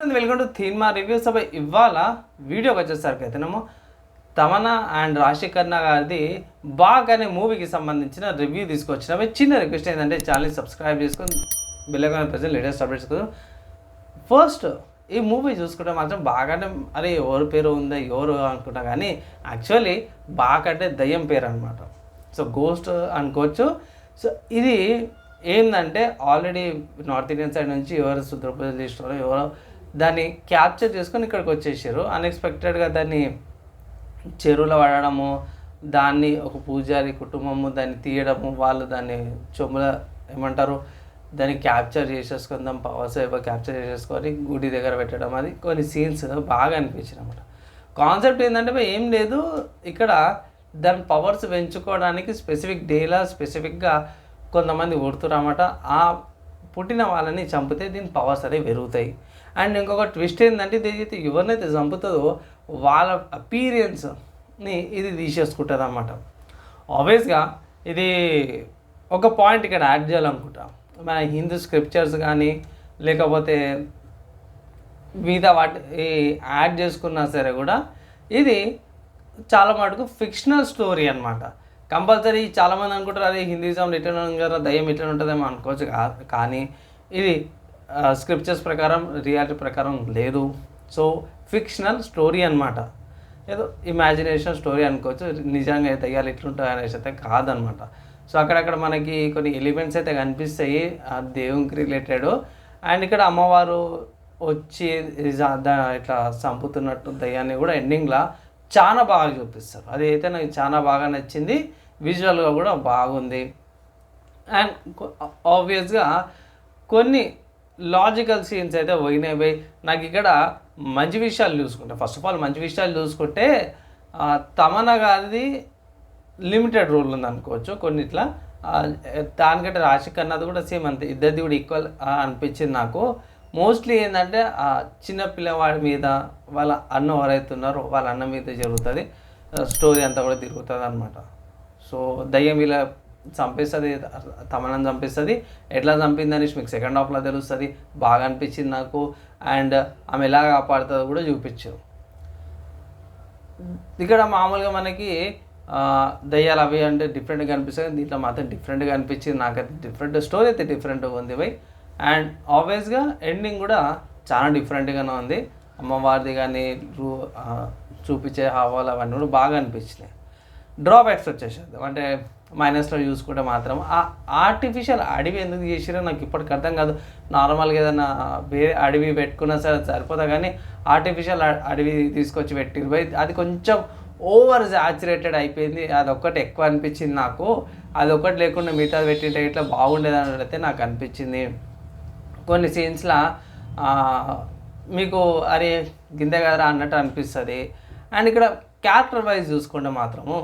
Welcome to థీన్మా reviews అబ్బాయి ఇవాళ వీడియోకి వచ్చేసరికి అయితేనేమో తమనా అండ్ రాశికర్ణ గారిది బాగ్ అనే మూవీకి సంబంధించిన రివ్యూ తీసుకొచ్చిన. అవి చిన్న రిక్వెస్ట్ ఏంటంటే ఛానల్ సబ్స్క్రైబ్ చేసుకొని బెల్లైకాన్ ప్రజలు లేటెస్ట్ అప్డేట్స్ ఫస్ట్ ఈ మూవీ చూసుకుంటే మాత్రం బాగానే అరే ఎవరి పేరు ఉందా ఎవరు అనుకుంటా కానీ యాక్చువల్లీ బాగా అంటే దయ్యం పేరు అనమాట సో గోస్ట్ అనుకోవచ్చు. సో ఇది ఏంటంటే ఆల్రెడీ నార్త్ ఇండియన్ సైడ్ నుంచి ఎవరు సుందరప్రదేశ్లో ఎవరో దాన్ని క్యాప్చర్ చేసుకొని ఇక్కడికి వచ్చేసారు. అన్ఎక్స్పెక్టెడ్గా దాన్ని చెరువులో పడడము దాన్ని ఒక పూజారి కుటుంబము దాన్ని తీయడము వాళ్ళు దాన్ని చొమ్ముల ఏమంటారు దాన్ని క్యాప్చర్ చేసేసుకుందాం పవర్స్ సేపు క్యాప్చర్ చేసేసుకొని గుడి దగ్గర పెట్టడం అది. కొన్ని సీన్స్ బాగా అనిపించింది అనమాట కాన్సెప్ట్ ఏంటంటే ఏం లేదు. ఇక్కడ దాని పవర్స్ పెంచుకోవడానికి స్పెసిఫిక్ డేలా స్పెసిఫిక్గా కొంతమంది కొడుతున్నమాట ఆ పుట్టిన వాళ్ళని చంపితే దీని పవర్స్ అనేవి పెరుగుతాయి. అండ్ ఇంకొక ట్విస్ట్ ఏంటంటే ఇదైతే అయితే ఎవరినైతే చంపుతుందో వాళ్ళ అపీరియన్స్ని ఇది తీసేసుకుంటుంది అనమాట ఆబ్వియస్గా ఇది ఒక పాయింట్ ఇక్కడ యాడ్ చేయాలనుకుంటా. మన హిందూ స్క్రిప్చర్స్ కానీ లేకపోతే మిగతా వాటి యాడ్ చేసుకున్నా సరే కూడా ఇది చాలా మటుకు ఫిక్షనల్ స్టోరీ అనమాట కంపల్సరీ చాలామంది అనుకుంటారు అరే హిందూజం రిటర్న్ కదా దయ్యం ఇట్లా ఉంటుందేమో అనుకోవచ్చు కానీ ఇది స్క్రిప్చర్స్ ప్రకారం రియాలిటీ ప్రకారం లేదు. సో ఫిక్షనల్ స్టోరీ అనమాట ఏదో ఇమాజినేషన్ స్టోరీ అనుకోవచ్చు నిజంగా అయితే దయ్యాలు ఇట్లుంటాయి అనేసి అయితే కాదనమాట సో అక్కడక్కడ మనకి కొన్ని ఎలిమెంట్స్ అయితే కనిపిస్తాయి ఆ దేవునికి రిలేటెడ్. అండ్ ఇక్కడ అమ్మవారు వచ్చి ఇట్లా చంపుతున్నట్టు దయ్యాన్ని కూడా ఎండింగ్లో చాలా బాగా చూపిస్తారు. అది అయితే నాకు చాలా బాగా నచ్చింది. విజువల్గా కూడా బాగుంది. అండ్ ఆబ్వియస్గా కొన్ని లాజికల్ సీన్స్ అయితే పోయినాయి పోయి నాకు ఇక్కడ మంచి విషయాలు చూసుకుంటే. ఫస్ట్ ఆఫ్ ఆల్ మంచి విషయాలు చూసుకుంటే తమన గారిది లిమిటెడ్ రోల్ ఉంది అనుకోవచ్చు కొన్నిట్లా. దానికంటే రాశిక్ అన్నది కూడా సేమ్ అంతే. ఇద్దరిది కూడా ఈక్వల్ అనిపించింది నాకు. మోస్ట్లీ ఏంటంటే ఆ చిన్న పిల్లవాడి మీద వాళ్ళ అన్న ఎవరైతున్నారో వాళ్ళ అన్న మీద జరుగుతుంది. స్టోరీ అంతా కూడా తిరుగుతుంది అనమాట సో దయ్యం ఇలా చంపేస్తుంది తమనని చంపేస్తుంది. ఎట్లా చంపింది అనేసి మీకు సెకండ్ హాఫ్లో తెలుస్తుంది. బాగా అనిపించింది నాకు. అండ్ ఆమె ఎలా కాపాడుతుందో కూడా చూపించారు ఇక్కడ మామూలుగా మనకి దయ్యాలు అవి అంటే డిఫరెంట్గా అనిపిస్తుంది దీంట్లో మాత్రం డిఫరెంట్గా అనిపించింది. నాకైతే డిఫరెంట్ స్టోరీ అయితే డిఫరెంట్గా ఉంది బై అండ్ ఆబ్వియస్గా ఎండింగ్ కూడా చాలా డిఫరెంట్గానే ఉంది. అమ్మవారిది కానీ రూ చూపించే హావాలు అవన్నీ కూడా బాగా అనిపించినాయి. డ్రాబ్యాక్స్ వచ్చేసేది. అంటే మైనస్లో చూసుకుంటే మాత్రం. ఆ ఆర్టిఫిషియల్ అడవి ఎందుకు చేసిరో నాకు ఇప్పటికి అర్థం కాదు. నార్మల్గా ఏదైనా వేరే అడవి పెట్టుకున్నా సరే సరిపోతా కానీ ఆర్టిఫిషియల్ అడవి తీసుకొచ్చి పెట్టిరు పోయి అది కొంచెం ఓవర్ సాచురేటెడ్ అయిపోయింది. అది ఒక్కటి ఎక్కువ అనిపించింది నాకు. అది ఒక్కటి లేకుండా మిగతాది పెట్టింటే ఇట్లా బాగుండేది అయితే నాకు అనిపించింది. కొన్ని సీన్స్లో మీకు అరే గిందే కదరా అన్నట్టు అనిపిస్తుంది. అండ్ ఇక్కడ క్యారెక్టర్ వైజ్ చూసుకుంటే మాత్రము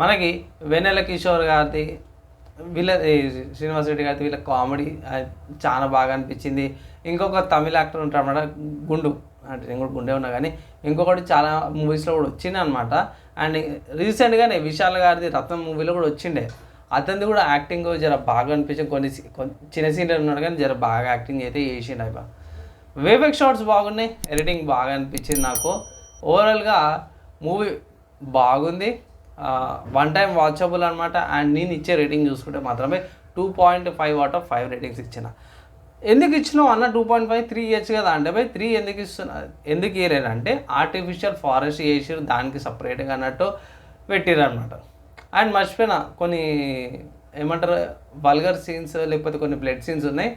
మనకి వెన్నెల కిషోర్ గారిది వీళ్ళ శ్రీనివాస శ్రీనివాస్ రెడ్డి గారిది వీళ్ళ కామెడీ చాలా బాగా అనిపించింది. ఇంకొక తమిళ యాక్టర్ ఉంటారు అనమాట గుండు. అంటే నేను కూడా గుండే ఉన్నా కానీ ఇంకొకటి చాలా మూవీస్లో కూడా వచ్చింది అనమాట అండ్ రీసెంట్గానే విశాల్ గారిది రత్నం మూవీలో కూడా వచ్చిండే. అతనిది కూడా యాక్టింగ్ జర బాగా అనిపించింది కొన్ని సీ- చిన్న సీన్లు ఉన్నాడు కానీ జర బాగా యాక్టింగ్ అయితే చేసిండు అయిపో వేబెక్ షార్ట్స్ బాగున్నాయి ఎడిటింగ్ బాగా అనిపించింది నాకు. ఓవరాల్గా మూవీ బాగుంది. వన్ టైం వాచబుల్ అనమాట అండ్ నేను ఇచ్చే రేటింగ్ చూసుకుంటే మాత్రమే two point five out of five ratings ఇచ్చిన. ఎందుకు ఇచ్చినావు అన్న two point five three years కదా అంటే బై త్రీ ఎందుకు ఇస్తున్నా ఎందుకు ఇయర్ అంటే ఆర్టిఫిషియల్ ఫారెస్ట్ చేసిరు దానికి సపరేట్గా అన్నట్టు పెట్టిరు అనమాట అండ్ మర్చిపోయిన కొన్ని ఏమంటారు వల్గర్ సీన్స్ లేకపోతే కొన్ని బ్లడ్ సీన్స్ ఉన్నాయి.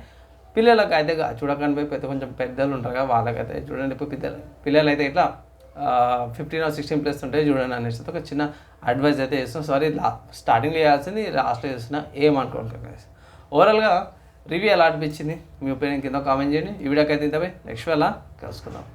పిల్లలకు అయితే చూడకండి పోయి పెద్ద కొంచెం పెద్దలు ఉంటారు కదా వాళ్ళకైతే చూడండి. ఇప్పుడు పిల్లలు పిల్లలు అయితే ఇట్లా ఫిఫ్టీన్ ఆర్ సిక్స్టీన్ ప్లస్ ఉంటాయి చూడండి అనేసి ఒక చిన్న అడ్వైజ్ అయితే చేస్తున్నాం. సారీ లా స్టార్టింగ్లో చేయాల్సింది లాస్ట్లో చేస్తున్నా ఏమనుకోండి ఓవరాల్గా రివ్యూ ఎలా అనిపించింది? మీ ఒపీనియన్ కింద కామెంట్ చేయండి. ఈ వీడియోకి అయితే ఇంత నెక్స్ట్ వేళ కలుసుకుందాం.